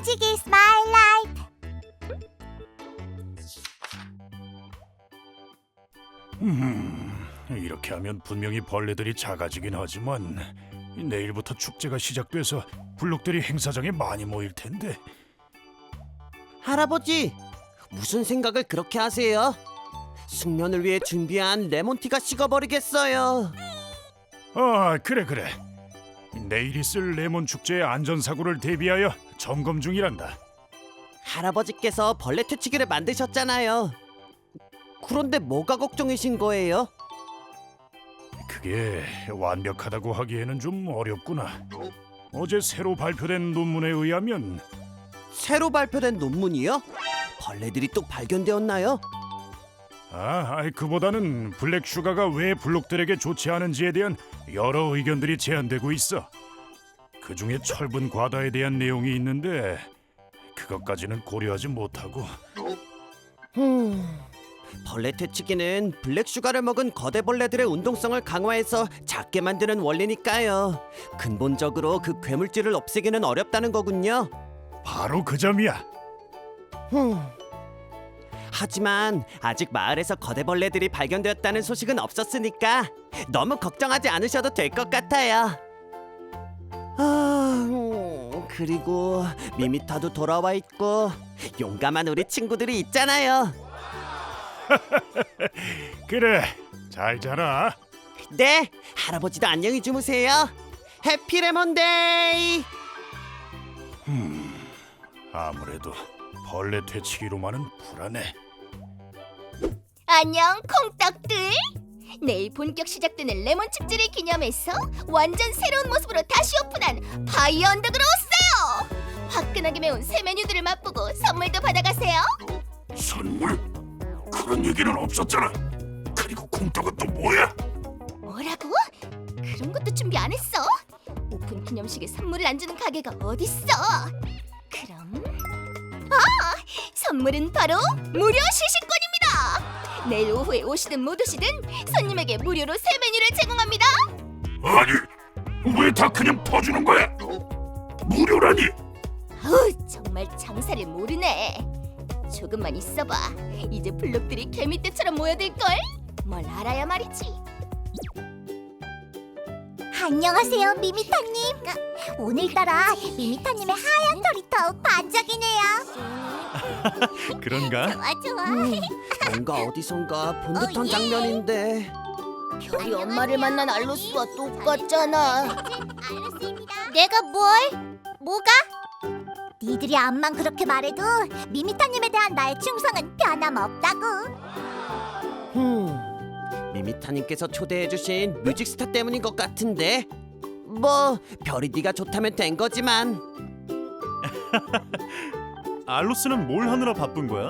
Magic is my life. 음, 이렇게 하면 분명히 벌레들이 작아지긴 하지만 내일부터 축제가 시작돼서 블록들이 행사장에 많이 모일 텐데 할아버지, 무슨 생각을 그렇게 하세요? 숙면을 위해 준비한 레몬티가 식어버리겠어요. 아 그래 그래 내일 있을 레몬 축제의 안전사고를 대비하여 점검 중이란다 할아버지께서 벌레 퇴치기를 만드셨잖아요. 그런데 뭐가 걱정이신 거예요? 그게 완벽하다고 하기에는 좀 어렵구나 어제 새로 발표된 논문에 의하면 새로 발표된 논문이요? 벌레들이 또 발견되었나요? 아, 아이, 그보다는 블랙 슈가가 왜 블록들에게 좋지 않은지에 대한 여러 의견들이 제안되고 있어. 그 중에 철분 과다에 대한 내용이 있는데 그것까지는 고려하지 못하고 음, 벌레 퇴치기는 블랙 슈가를 먹은 거대 벌레들의 운동성을 강화해서 작게 만드는 원리니까요. 근본적으로 그 괴물질을 없애기는 어렵다는 거군요. 바로 그 점이야. 흠. 하지만 아직 마을에서 거대 벌레들이 발견되었다는 소식은 없었으니까 너무 걱정하지 않으셔도 될 것 같아요. 아, 음, 그리고 미미타도 돌아와 있고 용감한 우리 친구들이 있잖아요. 그래, 잘 자라. 네, 할아버지도 안녕히 주무세요. 해피 레몬데이. 아무래도 벌레 퇴치기로만은 불안해. 안녕 콩떡들. 내일 본격 시작되는 레몬 축제를 기념해서 완전 새로운 모습으로 다시 오픈한 파이어 언덕으로 오세요. 화끈하게 매운 새 메뉴들을 맛보고 선물도 받아가세요. 선물? 그런 얘기는 없었잖아. 그리고 콩떡은 또 뭐야? 뭐라고? 그런 것도 준비 안 했어? 오픈 기념식에 선물을 안 주는 가게가 어딨어? 그럼 아! 선물은 바로 무료 시식권입니다. 내일 오후에 오시든 못 오시든 손님에게 무료로 새 메뉴를 제공합니다. 아니, 왜 다 그냥 퍼주는 거야? 무료라니? 아우 정말 장사를 모르네. 조금만 있어봐. 이제 블록들이 개미떼처럼 모여들 걸. 뭘 알아야 말이지. 안녕하세요, 미미타님. 오늘따라 미미타님의 하얀 털이 더욱 반짝이네요. 그런가? 좋아, 좋아. 뭔가 어디선가 본 듯한 어, 예. 장면인데 별이 엄마를 만난 알로스와 똑같잖아. 내가 뭘? 뭐가? 니들이 암만 그렇게 말해도 미미타님에 대한 나의 충성은 변함없다고. 흠, 미미타님께서 초대해주신 뮤직스타 때문인 것 같은데 뭐 별이 네가 좋다면 된 거지만 알로스는 뭘 하느라 바쁜 거야?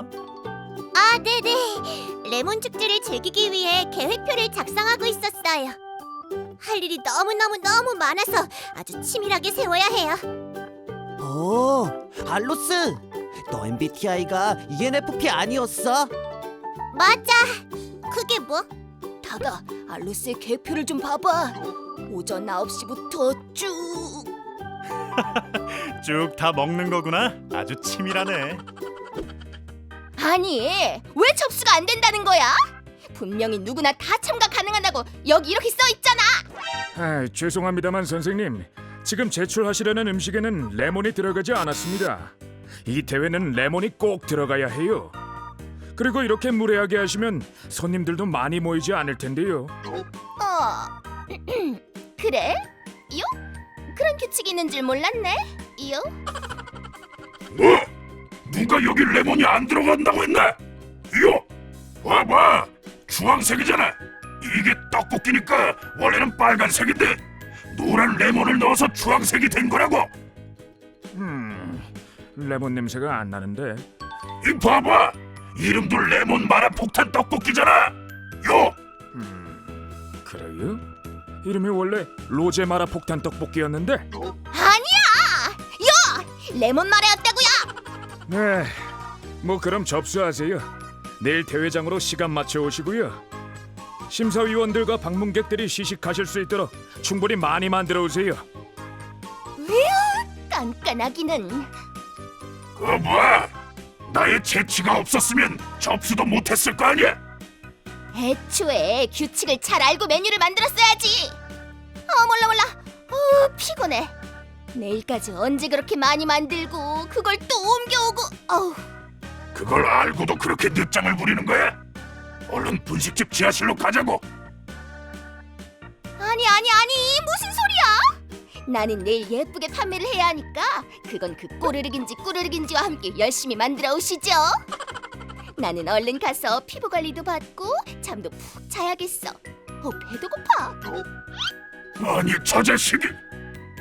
아, 네네. 레몬 축제를 즐기기 위해 계획표를 작성하고 있었어요. 할 일이 너무너무 너무 많아서 아주 치밀하게 세워야 해요. 오 알로스 너 MBTI가 ENFP 아니었어? 맞아. 그게 뭐? 다가 알로스의 계표를 좀 봐봐. 오전 9시부터 쭉. 쭉 다 먹는 거구나. 아주 치밀하네. 아니 왜 접수가 안 된다는 거야? 분명히 누구나 다 참가 가능하다고 여기 이렇게 써 있잖아. 아, 죄송합니다만 선생님, 지금 제출하시려는 음식에는 레몬이 들어가지 않았습니다. 이 대회는 레몬이 꼭 들어가야 해요. 그리고 이렇게 무례하게 하시면 손님들도 많이 모이지 않을 텐데요. 어 그래? 요? 그런 규칙이 있는 줄 몰랐네. 요? 뭐? 누가 여기 레몬이 안 들어간다고 했나? 요, 봐봐, 주황색이잖아. 이게 떡볶이니까 원래는 빨간색인데 노란 레몬을 넣어서 주황색이 된 거라고. 음, 레몬 냄새가 안 나는데. 이 봐봐, 이름도 레몬 마라 폭탄 떡볶이잖아. 요, 음, 그래요? 이름이 원래 로제 마라 폭탄 떡볶이였는데. 아니야. 요! 레몬 마라였다고요. 네, 뭐 그럼 접수하세요. 내일 대회장으로 시간 맞춰 오시고요. 심사위원들과 방문객들이 시식하실 수 있도록 충분히 많이 만들어 오세요. 깐깐하기는 거봐, 나의 재치가 없었으면 접수도 못했을 거 아니야. 애초에 규칙을 잘 알고 메뉴를 만들었어야지. 어 몰라 몰라. 어 피곤해. 내일까지 언제 그렇게 많이 만들고 그걸 또 옮겨오고. 어우 그걸 알고도 그렇게 늦장을 부리는 거야? 얼른 분식집 지하실로 가자고. 아니 아니 아니? 나는 내일 예쁘게 판매를 해야 하니까 그건 그 꼬르륵인지 꾸르륵인지와 함께 열심히 만들어 오시죠. 나는 얼른 가서 피부 관리도 받고 잠도 푹 자야겠어. 어 배도 고파. 아니 저 자식이,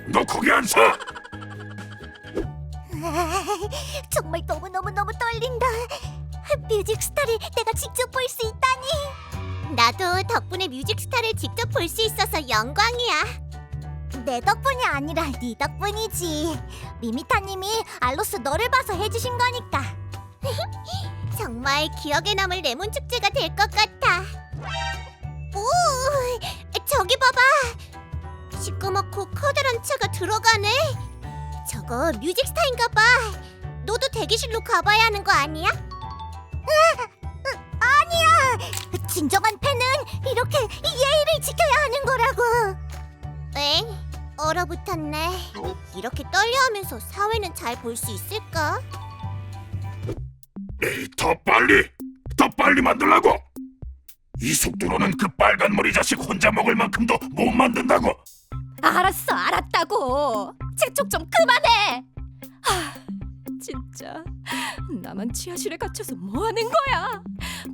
너 거기 안 서? 정말 너무너무너무 떨린다. 뮤직스타를 내가 직접 볼 수 있다니. 나도 덕분에 뮤직스타를 직접 볼 수 있어서 영광이야. 내 덕분이 아니라 네 덕분이지. 미미타님이 알로스 너를 봐서 해주신 거니까. 정말 기억에 남을 레몬 축제가 될 것 같아. 오, 저기 봐봐. 시꺼멓고 커다란 차가 들어가네. 저거 뮤직스타인가 봐. 너도 대기실로 가봐야 하는 거 아니야? 아니야. 진정한 팬은 이렇게 예의를 지켜야 하는 거라고. 엥? 얼어붙었네. 이렇게 떨려하면서 사회는 잘 볼 수 있을까? 에이, 더 빨리, 더 빨리 만들라고. 이 속도로는 그 빨간 머리 자식 혼자 먹을 만큼도 못 만든다고. 알았어, 알았다고. 재촉 좀 그만해. 하, 진짜 나만 지하실에 갇혀서 뭐 하는 거야?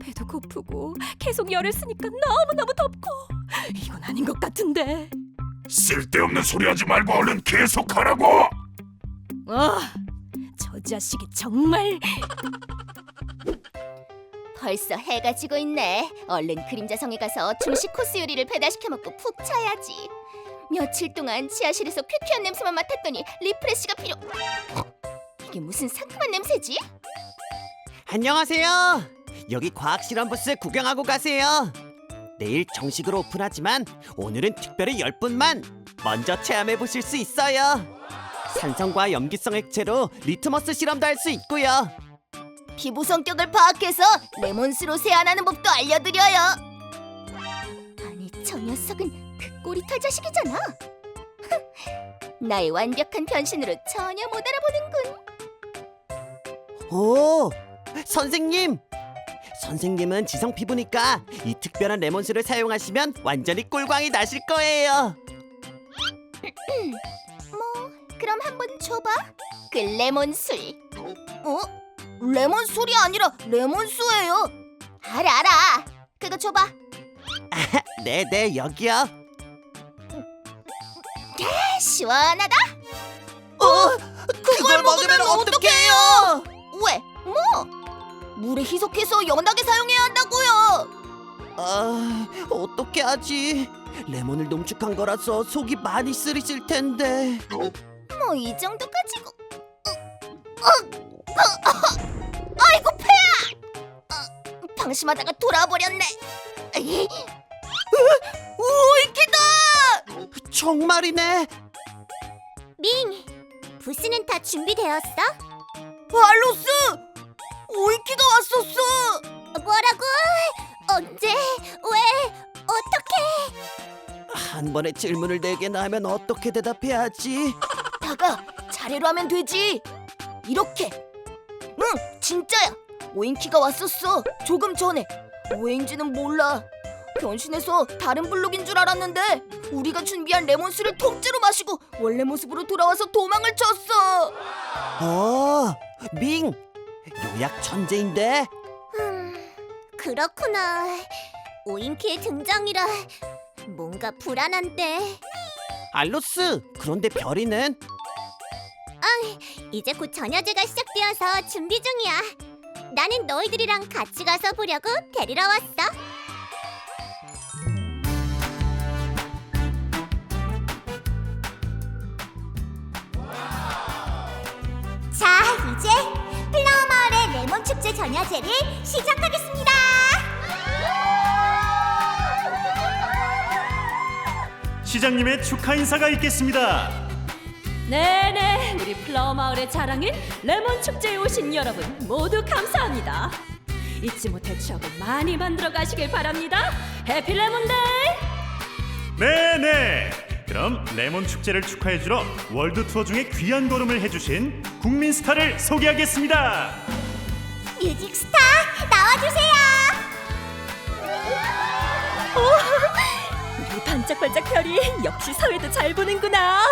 배도 고프고 계속 열을 쓰니까 너무 너무 덥고 이건 아닌 것 같은데. 쓸데없는 소리 하지 말고 얼른 계속하라고. 어, 저 자식이 정말 벌써 해가 지고 있네. 얼른 그림자성에 가서 중식 코스 요리를 배달시켜 먹고 푹 자야지. 며칠 동안 지하실에서 쾌쾌한 냄새만 맡았더니 리프레시가 필요. 이게 무슨 상큼한 냄새지? 안녕하세요. 여기 과학 실험 부스 구경하고 가세요. 내일 정식으로 오픈하지만 오늘은 특별히 10분만 먼저 체험해 보실 수 있어요. 산성과 염기성 액체로 리트머스 실험도 할 수 있고요. 피부 성격을 파악해서 레몬스로 세안하는 법도 알려드려요. 아니 저 녀석은 그 꼬리털 자식이잖아. 나의 완벽한 변신으로 전혀 못 알아보는군. 오, 선생님. 선생님은 지성 피부니까 이 특별한 레몬수를 사용하시면 완전히 꿀광이 나실 거예요. 뭐 그럼 한번 줘봐. 그 레몬술. 어? 레몬술이 아니라 레몬수예요. 알아 알아. 그거 줘봐. 네, 네, 여기요. 시원하다. 어, 그걸 먹으면 어떡해요? 왜? 뭐? 물에 희석해서 연하게 사용해야 한다고요. 아, 어떻게 하지? 레몬을 농축한 거라서 속이 많이 쓰리실 텐데. 뭐 이 정도 가지고. 어, 어, 어, 아이고 폐야. 어, 방심하다가 돌아버렸네. 에이, 어, 오이키다. 정말이네. 밍, 부스는 다 준비되었어? 알로스. 오이키가 왔었어. 뭐라고? 언제? 왜? 어떻게? 한 번에 질문을 네 개나 하면 어떻게 대답해야 하지? 다가 차례로 하면 되지. 이렇게. 응, 진짜야. 오인키가 왔었어. 조금 전에. 왜인지는 몰라. 변신해서 다른 블록인 줄 알았는데 우리가 준비한 레몬수를 통째로 마시고 원래 모습으로 돌아와서 도망을 쳤어. 어, 밍. 요약 천재인데. 음, 그렇구나. 오인키의 등장이라 뭔가 불안한데. 알로스. 그런데 별이는 이제 곧 전야제가 시작되어서 준비 중이야. 나는 너희들이랑 같이 가서 보려고 데리러 왔어. 축제 전야제를 시작하겠습니다. 시장님의 축하 인사가 있겠습니다. 네네, 우리 플라워 마을의 자랑인 레몬 축제에 오신 여러분 모두 감사합니다. 잊지 못할 추억을 많이 만들어 가시길 바랍니다. 해피 레몬데이! 네네. 그럼 레몬 축제를 축하해 주러 월드 투어 중에 귀한 걸음을 해주신 국민 스타를 소개하겠습니다. 뮤직 스타 나와주세요. 우리 반짝반짝 별이 역시 사회도 잘 보는구나.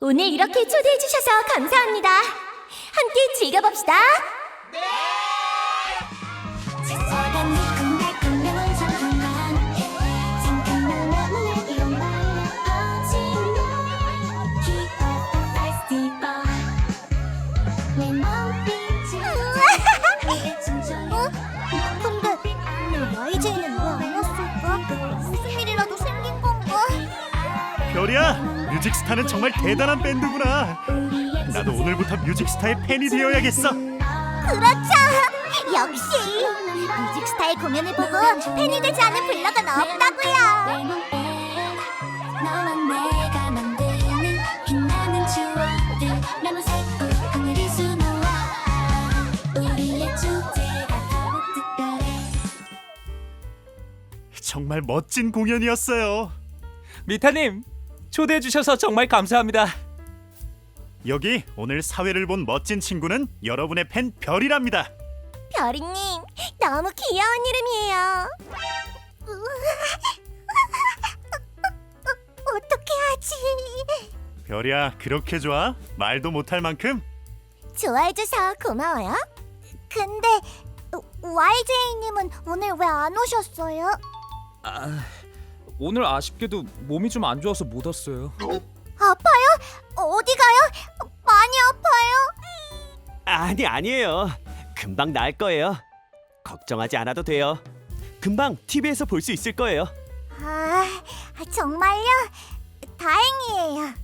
오늘 이렇게 초대해 주셔서 감사합니다. 함께 즐겨봅시다. 안 왔을까? 무슨 일이라도 생긴 건가? 별이야, 뮤직 스타는 정말 대단한 밴드구나. 나도 오늘부터 뮤직 스타의 팬이 되어야겠어. 그렇죠. 역시 뮤직스타의 공연을 보고 팬이 되지 않은 블럭은 없다고요. 정말 멋진 공연이었어요. 미타님 초대해 주셔서 정말 감사합니다. 여기 오늘 사회를 본 멋진 친구는 여러분의 팬 별이랍니다. 별이님 너무 귀여운 이름이에요. 어떻게 하지? 별이야, 그렇게 좋아? 말도 못할 만큼? 좋아해줘서 고마워요. 근데 YJ님은 오늘 왜 안 오셨어요? 오늘 아쉽게도 몸이 좀 안 좋아서 못 왔어요. 아파요? 어디 가요? 많이 아파요? 아니 아니에요. 금방 나을 거예요. 걱정하지 않아도 돼요. 금방 TV에서 볼 수 있을 거예요. 아, 정말요? 다행이에요.